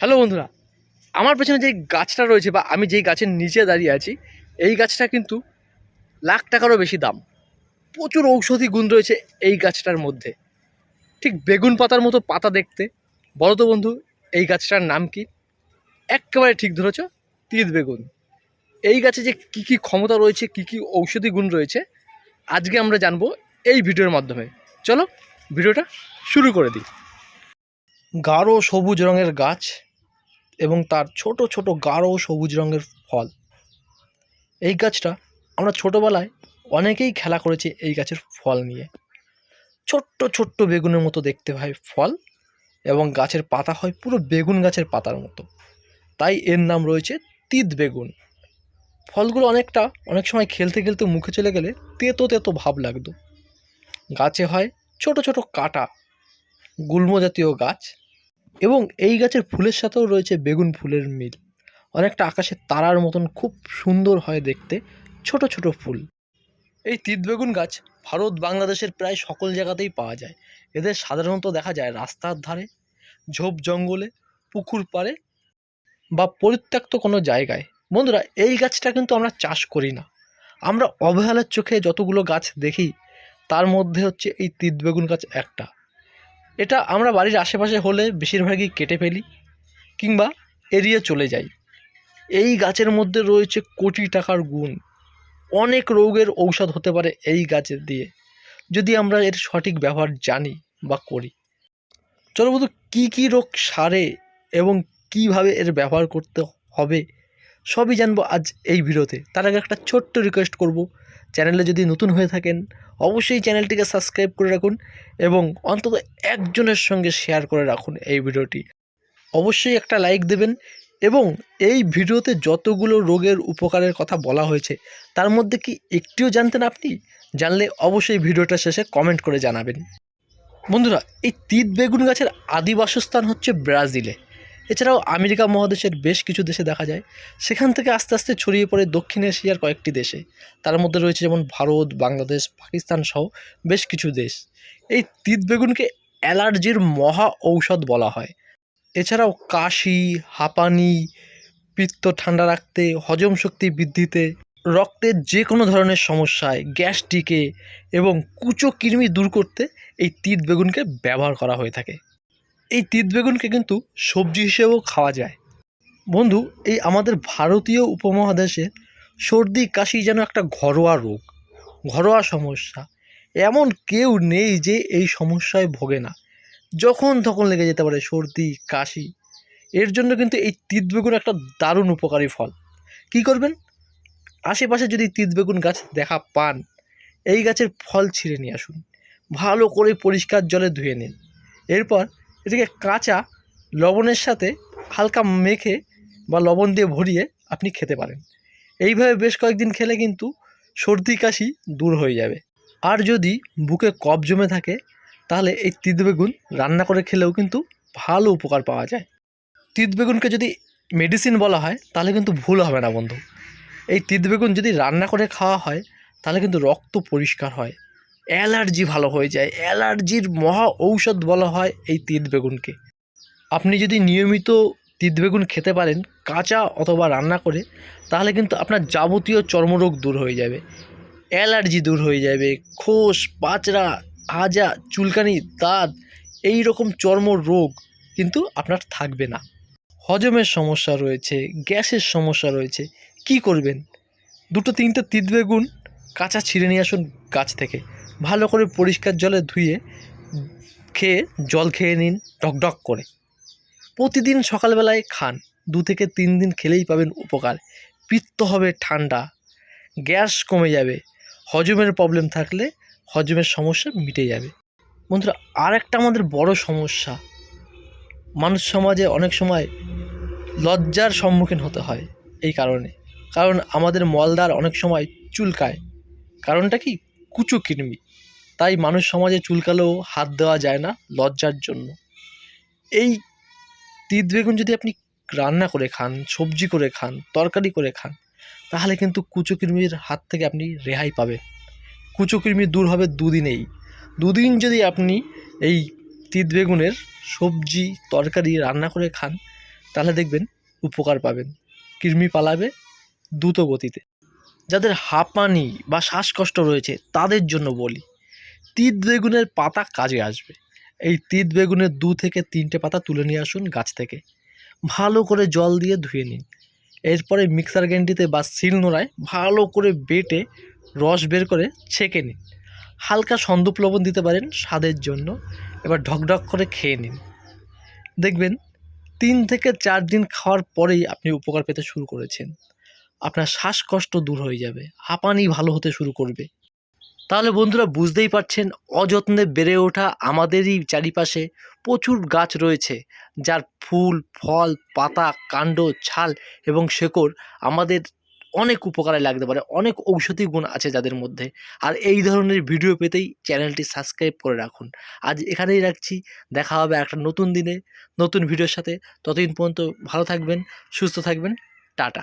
Hello বন্ধুরা, আমার পেছনে যে গাছটা রয়েছে বা আমি যেই গাছের নিচে দাঁড়িয়ে আছি, এই গাছটা কিন্তু লাখ টাকারও বেশি দাম। প্রচুর ঔষধি গুণ রয়েছে এই গাছটার মধ্যে। ঠিক বেগুন পাতার মতো পাতা দেখতে। বলো তো বন্ধু, এই গাছটার নাম কি? একেবারে ঠিক ধরেছ, তিত বেগুন। এই গাছে যে কী কী ক্ষমতা রয়েছে, কী কী ঔষধি গুণ রয়েছে, আজকে আমরা জানব এই ভিডিওর মাধ্যমে। চলো, ভিডিওটা শুরু করে দিই। গাঢ় সবুজ রঙের গাছ এবং তার ছোট ছোট গাঢ় সবুজ রঙের ফল। এই গাছটা আমরা ছোটোবেলায় অনেকেই খেলা করেছি এই গাছের ফল নিয়ে। ছোট্ট ছোট্ট বেগুনের মতো দেখতে হয় ফল এবং গাছের পাতা হয় পুরো বেগুন গাছের পাতার মতো। তাই এর নাম রয়েছে তিত বেগুন। ফলগুলো অনেকটা, অনেক সময় খেলতে খেলতে মুখে চলে গেলে তেতো তেতো ভাব লাগতো। গাছে হয় ছোট ছোট কাটা, গুল্ম জাতীয় গাছ। এবং এই গাছের ফুলের সাথেও রয়েছে বেগুন ফুলের মিল। অনেকটা আকাশের তারার মতন খুব সুন্দর হয় দেখতে, ছোট ছোট ফুল। এই তিত বেগুন গাছ ভারত, বাংলাদেশের প্রায় সকল জায়গাতেই পাওয়া যায়। এদের সাধারণত দেখা যায় রাস্তার ধারে, ঝোপ জঙ্গলে, পুকুর পাড়ে বা পরিত্যক্ত কোনো জায়গায়। বন্ধুরা, এই গাছটা কিন্তু আমরা চাষ করি না। আমরা অবহেলার চোখে যতগুলো গাছ দেখি, তার মধ্যে হচ্ছে এই তিত বেগুন গাছ একটা। এটা আমরা বাড়ির আশেপাশে হলে বেশিরভাগই কেটে ফেলি কিংবা এড়িয়ে চলে যাই। এই গাছের মধ্যে রয়েছে কোটি টাকার গুণ। অনেক রোগের ঔষধ হতে পারে এই গাছের দিয়ে। যদি আমরা এর সঠিক ব্যবহার জানি বা করি। চলো বন্ধু, কী কী রোগ সারে এবং কীভাবে এর ব্যবহার করতে হবে সবই জানব আজ এই ভিডিওতে। তার আগে একটা ছোট্ট রিকোয়েস্ট করব। চ্যানেলে যদি নতুন হয়ে থাকেন, অবশ্যই চ্যানেলটিকে সাবস্ক্রাইব করে রাখুন এবং অন্তত একজনের সঙ্গে শেয়ার করে রাখুন এই ভিডিওটি। অবশ্যই একটা লাইক দেবেন এবং এই ভিডিওতে যতগুলো রোগের উপকারের কথা বলা হয়েছে, তার মধ্যে কি একটিও জানতেন আপনি? জানলে অবশ্যই ভিডিওটা শেষে কমেন্ট করে জানাবেন। বন্ধুরা, এই তিত বেগুন গাছের আদি বাসস্থান হচ্ছে ব্রাজিলে। এছাড়াও আমেরিকা মহাদেশের বেশ কিছু দেশে দেখা যায়, সেখান থেকে আস্তে আস্তে ছড়িয়ে পড়ে দক্ষিণ এশিয়ার কয়েকটি দেশে। তার মধ্যে রয়েছে যেমন ভারত, বাংলাদেশ, পাকিস্তান সহ বেশ কিছু দেশ। এই তিত বেগুনকে অ্যালার্জির মহা ঔষধ বলা হয়। এছাড়াও কাশি, হাঁপানি, পিত্ত ঠান্ডা রাখতে, হজম শক্তি বৃদ্ধিতে, রক্তের যে কোনো ধরনের সমস্যায়, গ্যাস্ট্রিকে এবং কুচো কৃমি দূর করতে এই তিত বেগুনকে ব্যবহার করা হয়ে থাকে। এই তিত বেগুনকে কিন্তু সবজি হিসেবেও খাওয়া যায়। বন্ধু, এই আমাদের ভারতীয় উপমহাদেশে সর্দি, কাশি যেন একটা ঘরোয়া রোগ, ঘরোয়া সমস্যা। এমন কেউ নেই যে এই সমস্যায় ভোগে না। যখন তখন লেগে যেতে পারে সর্দি, কাশি। এর জন্য কিন্তু এই তিত বেগুন একটা দারুণ উপকারী ফল। কি করবেন? আশেপাশে যদি তিত বেগুন গাছ দেখা পান, এই গাছের ফল ছিঁড়ে নিয়ে আসুন। ভালো করে পরিষ্কার জলে ধুয়ে নিন। এরপর এটাকে কাঁচা লবণের সাথে হালকা মেখে বা লবণ দিয়ে ভরিয়ে আপনি খেতে পারেন। এইভাবে বেশ কয়েকদিন খেলে কিন্তু সর্দি কাশি দূর হয়ে যাবে। আর যদি বুকে কফ জমে থাকে, তাহলে এই তিত বেগুন রান্না করে খেলেও কিন্তু ভালো উপকার পাওয়া যায়। তিত বেগুনকে যদি মেডিসিন বলা হয়, তাহলে কিন্তু ভুল হবে না বন্ধু। এই তিত বেগুন যদি রান্না করে খাওয়া হয়, তাহলে কিন্তু রক্ত পরিষ্কার হয়। অ্যালার্জি ভালো হয়ে যায়। অ্যালার্জির মহা ঔষধ বলা হয় এই তিত বেগুনকে। আপনি যদি নিয়মিত তিত বেগুন খেতে পারেন, কাঁচা অথবা রান্না করে, তাহলে কিন্তু আপনার যাবতীয় চর্মরোগ দূর হয়ে যাবে। অ্যালার্জি দূর হয়ে যাবে। খোস, পাচড়া হাজা চুলকানি, দাঁত, এই রকম চর্ম রোগ কিন্তু আপনার থাকবে না। হজমের সমস্যা রয়েছে, গ্যাসের সমস্যা রয়েছে। কি করবেন? দুটো তিনটে তিত বেগুন কাঁচা ছিঁড়ে নিয়ে আসুন গাছ থেকে। ভালো করে পরিষ্কার জলে ধুয়ে খেয়ে জল খেয়ে নিন ডকডক করে। প্রতিদিন সকালবেলায় খান। দু থেকে তিন দিন খেলেই পাবেন উপকার। পিত্ত হবে ঠান্ডা। গ্যাস কমে যাবে। হজমের প্রবলেম থাকলে হজমের সমস্যা মিটে যাবে। বন্ধুরা আর একটা আমাদের বড় সমস্যা। মানুষ সমাজে অনেক সময় লজ্জার সম্মুখীন হতে হয় এই কারণে। কারণ আমাদের মলদার অনেক সময় চুলকায়। কারণটা কি? কুচো কৃমি। তাই মানুষ সমাজে চুলকালেও হাত দেওয়া যায় না লজ্জার জন্য। এই তিত বেগুন যদি আপনি রান্না করে খান, সবজি করে খান, তরকারি করে খান, তাহলে কিন্তু কুচো কৃমির হাত থেকে আপনি রেহাই পাবেন। কুচো কৃমি দূর হবে দুদিনেই। দুদিন যদি আপনি এই তিত বেগুনের সবজি, তরকারি রান্না করে খান, তাহলে দেখবেন উপকার পাবেন। কৃমি পালাবে দ্রুত গতিতে। যাদের হাঁপানি বা শ্বাসকষ্ট রয়েছে, তাদের জন্য বলি তিত বেগুনের পাতা কাজে আসবে। এই তিত বেগুনের দু থেকে তিনটে পাতা তুলে নিয়ে আসুন গাছ থেকে। ভালো করে জল দিয়ে ধুয়ে নিন। এরপরে মিক্সার গ্রাইন্ডিতে বা শিলনোড়ায় ভালো করে বেটে রস বের করে ছেঁকে নিন। হালকা সন্দুপ লবণ দিতে পারেন স্বাদের জন্য। এবার ঢকঢক করে খেয়ে নিন। দেখবেন তিন থেকে চার দিন খাওয়ার পরেই আপনি উপকার পেতে শুরু করেছেন। আপনার শ্বাসকষ্ট দূর হয়ে যাবে। হাঁপানি ভালো হতে শুরু করবে। তাহলে বন্ধুরা বুঝতেই পারছেন, অযত্নে বেড়ে ওঠা আমাদেরই চারিপাশে প্রচুর গাছ রয়েছে, যার ফুল, ফল, পাতা, কাণ্ড, ছাল এবং শেকড় আমাদের অনেক উপকারে লাগতে পারে, অনেক ঔষধি গুণ আছে যাদের মধ্যে। আর এই ধরনের ভিডিও পেতেই চ্যানেলটি সাবস্ক্রাইব করে রাখুন। আজ এখানেই রাখছি, দেখা হবে একটা নতুন দিনে, নতুন ভিডিওর সাথে। ততদিন পর্যন্ত ভালো থাকবেন, সুস্থ থাকবেন, টাটা।